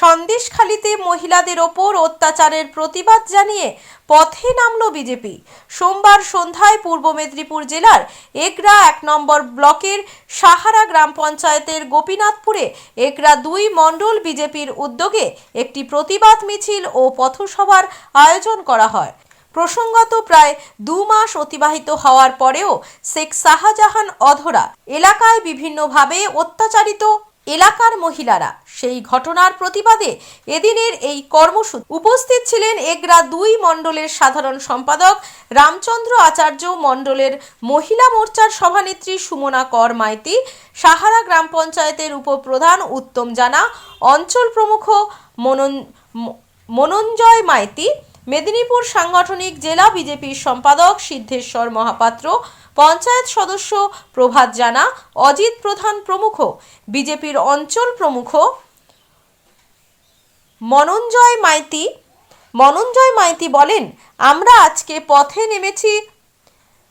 সন্দেশখালীতে মহিলাদের ওপর অত্যাচারের প্রতিবাদ জানিয়ে পথে নামল বিজেপি। সোমবার সন্ধ্যায় পূর্ব মেদিনীপুর জেলার একরা এক নম্বর ব্লকের সাহারা গ্রাম পঞ্চায়েতের গোপীনাথপুরে একরা দুই মণ্ডল বিজেপির উদ্যোগে একটি প্রতিবাদ মিছিল ও পথসভার আয়োজন করা হয়। প্রসঙ্গত প্রায় দু মাস অতিবাহিত হওয়ার পরেও শেখ শাহজাহান অধরা এলাকায় বিভিন্নভাবে অত্যাচারিত এলাকার মহিলারা। সেই ঘটনার প্রতিবাদে এদিনের এই কর্মসূচি। উপস্থিত ছিলেন এগরা দুই মণ্ডলের সাধারণ সম্পাদক, রামচন্দ্র আচার্য মণ্ডলের মহিলা মোর্চার সভানেত্রী সুমনা কর মাইতি, সাহারা গ্রাম পঞ্চায়েতের উপপ্রধান উত্তম জানা, অঞ্চল প্রমুখ মনন, মনঞ্জয় মাইতি, মেদিনীপুর সাংগঠনিক জেলা বিজেপির সম্পাদক সিদ্ধেশ্বর মহাপাত্র পঞ্চায়েত সদস্য প্রভাত জানা, অজিত প্রধান প্রমুখ, বিজেপির অঞ্চল প্রমুখ, মনঞ্জয় মাইতি মনঞ্জয় মাইতি বলেন, আমরা আজকে পথে নেমেছি,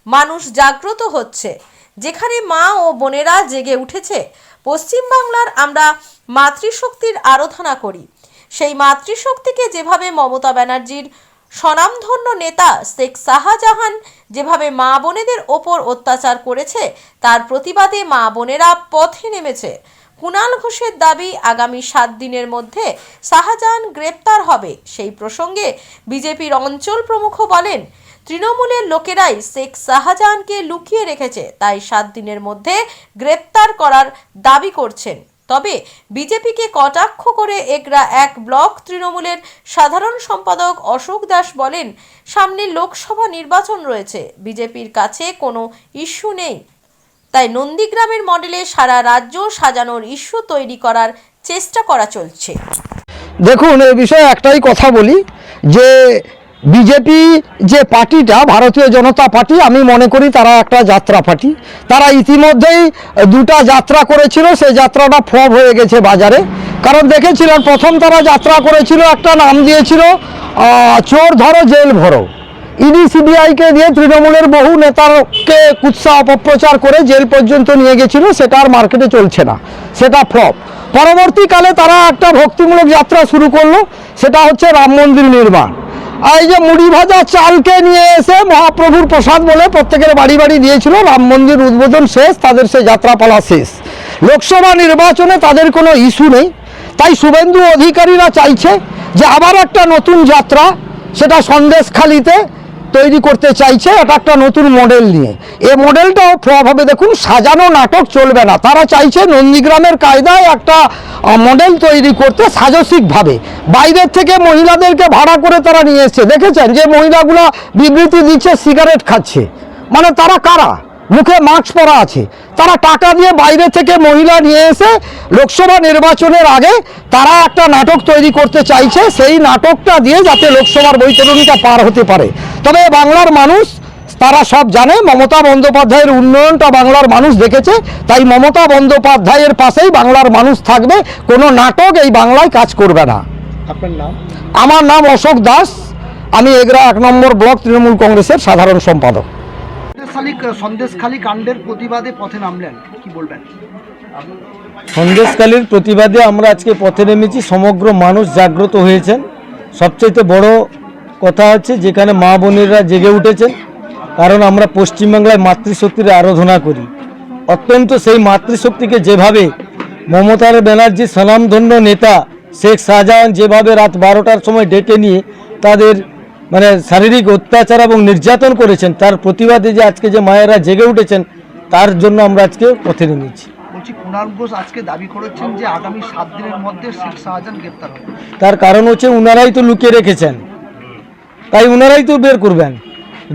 মানুষ জাগ্রত হচ্ছে। যেখানে মা ও বোনেরা জেগে উঠেছে, পশ্চিমবাংলার আমরা মাতৃশক্তির আরাধনা করি। সেই মাতৃশক্তিকে যেভাবে মমতা ব্যানার্জির স্বনামধন্য নেতা শেখ শাহজাহান যেভাবে মা বোনেদের ওপর অত্যাচার করেছে, তার প্রতিবাদে মা বোনেরা পথে নেমেছে। কুণাল ঘোষের দাবি, আগামী সাত দিনের মধ্যে শাহজাহান গ্রেপ্তার হবে। সেই প্রসঙ্গে বিজেপির অঞ্চল প্রমুখ বলেন, তৃণমূলের লোকেরাই শেখ শাহজাহানকে লুকিয়ে রেখেছে, তাই সাত দিনের মধ্যে গ্রেপ্তার করার দাবি করছেন। তবে বিজেপিকে কটাক্ষ করে এগরা এক ব্লক তৃণমূলের সাধারণ সম্পাদক অশোক দাস বলেন, সামনে লোকসভা নির্বাচন রয়েছে, বিজেপির কাছে কোনো ইস্যু নেই। তাই নন্দীগ্রামের মডেলে সারা রাজ্য সাজানোর ইস্যু তৈরি করার চেষ্টা করা চলছে। দেখুন, এ বিষয়ে একটাই কথা বলি, যে বিজেপি যে পার্টিটা, ভারতীয় জনতা পার্টি, আমি মনে করি তারা একটা যাত্রা পার্টি। তারা ইতিমধ্যেই দুটা যাত্রা করেছিল, সেই যাত্রাটা ফ্লপ হয়ে গেছে বাজারে। কারণ দেখেছিলেন, প্রথম তারা যাত্রা করেছিল, একটা নাম দিয়েছিল চোর ধরো, জেল ভরো। ইডি সিবিআইকে দিয়ে তৃণমূলের বহু নেতাকে কুৎসা অপপ্রচার করে জেল পর্যন্ত নিয়ে গেছিল, সেটা আর মার্কেটে চলছে না। সেটা ফ্লপ। পরবর্তীকালে তারা একটা ভক্তিমূলক যাত্রা শুরু করল, সেটা হচ্ছে রাম মন্দির নির্মাণ। এই যে মুড়ি ভাজা চালকে নিয়ে এসে মহাপ্রভুর প্রসাদ বলে প্রত্যেকের বাড়ি বাড়ি দিয়েছিল, রাম মন্দির উদ্বোধন শেষ, তাদের সে যাত্রাপালা শেষ। লোকসভা নির্বাচনে তাদের কোনো ইস্যু নেই। তাই শুভেন্দু অধিকারীরা চাইছে যে আবার একটা নতুন যাত্রা, সেটা সন্দেশখালিতে তৈরি করতে চাইছে এটা একটা নতুন মডেল নিয়ে। এ মডেলটাও ফ্লপ হবে। দেখুন, সাজানো নাটক চলবে না। তারা চাইছে নন্দীগ্রামের কায়দায় একটা মডেল তৈরি করতে সাজসিকভাবে বাইরের থেকে মহিলাদেরকে ভাড়া করে তারা নিয়ে এসছে। দেখেছেন যে মহিলাগুলো বিবৃতি দিচ্ছে সিগারেট খাচ্ছে। মানে তারা কারা? মুখে মাস্ক পরা আছে। তারা টাকা দিয়ে বাইরে থেকে মহিলা নিয়ে এসে লোকসভা নির্বাচনের আগে তারা একটা নাটক তৈরি করতে চাইছে। সেই নাটকটা দিয়ে যাতে লোকসভার বৈতরণীটা পার হতে পারে। তবে বাংলার মানুষ তারা সব জানে মমতা বন্দ্যোপাধ্যায়ের উন্নয়নটা বাংলার মানুষ দেখেছে। তাই মমতা বন্দ্যোপাধ্যায়ের পাশেই বাংলার মানুষ থাকবে। কোনো নাটক এই বাংলায় কাজ করবে না। আপনার নাম? আমার নাম অশোক দাস। আমি এগরা এক নম্বর ব্লক তৃণমূল কংগ্রেসের সাধারণ সম্পাদক। সন্দেশখালী সন্দেশখালী কাণ্ডের প্রতিবাদে পথে নামলেন। কি বলবেন? সন্দেশকালীর প্রতিবাদে আমরা আজকে পথে নেমেছি। সমগ্র মানুষ জাগ্রত হয়েছেন। সবচেয়ে বড় কথা হচ্ছে যেখানে মা বোনেরা জেগে উঠেছেন, কারণ আমরা পশ্চিমবাংলায় মাতৃশক্তির আরাধনা করি। অত্যন্ত সেই মাতৃশক্তিকে যেভাবে মমতার ব্যানার্জি স্বনামধন্য নেতা শেখ শাহজাহান যেভাবে রাত বারোটার সময় ডেকে নিয়ে তাদের মানে শারীরিক অত্যাচার এবং নির্যাতন করেছেন তার প্রতিবাদে যে আজকে যে মায়েরা জেগে উঠেছেন তার জন্য আমরা আজকে পথে নেমেছি। বলছি কুণাল ঘোষ আজকে দাবি করেছেন যে আগামী সাত দিনের মধ্যে শেখ শাহজাহান গ্রেপ্তার হবে। তার কারণ হচ্ছে উনারাই তো লুকিয়ে রেখেছেন। তাই উনারাই তো বের করবেন।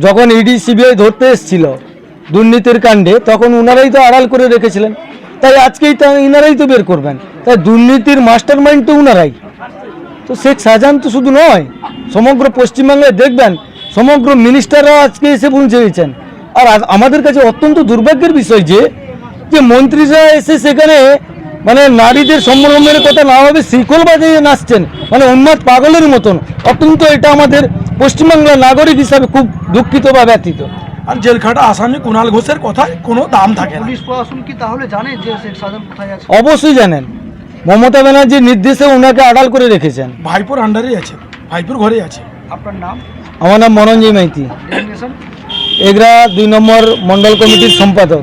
যখন ইডি সিবিআই ধরতে এসেছিল দুর্নীতির কাণ্ডে তখন উনারাই তো আড়াল করে রেখেছিলেন। তাই আজকেই তা ইনারাই তো বের করবেন। তাই দুর্নীতির মাস্টার মাইন্ড তো উনারাই। তো শেখ শাহজাহান তো শুধু নয় সমগ্র পশ্চিমবাংলায় দেখবেন সমগ্র মিনিস্টাররা আজকে এসে পৌঁছে পৌঁছেছেন আর আমাদের কাছে অত্যন্ত দুর্ভাগ্যের বিষয় যে যে মন্ত্রীরা এসে সেখানে মানে নারীদের সম্ভ্রমের কথা না ভাবে শিকল বাজিয়ে নাচছেন মানে উন্মাদ পাগলের মতন। অত্যন্ত এটা আমাদের পশ্চিমবাংলার নাগরিক হিসাবে খুব দুঃখিত বা ব্যথিত। আর জেলখাটা আসামি কুণাল ঘোষের কথায় কোনো দাম থাকে না। পুলিশ প্রশাসন কি তাহলে জানে যে শেখ কোথায় আছে? অবশ্যই জানেন। মমতা ব্যানার্জির নির্দেশে ওনাকে আড়াল করে রেখেছেন। ভাইপুর আন্ডারে আছে ভাইপুর ঘরে আছে। আপনার নাম? আমার নাম মনঞ্জয় মাইতি। এগরা দুই নম্বর মন্ডল কমিটির সম্পাদক।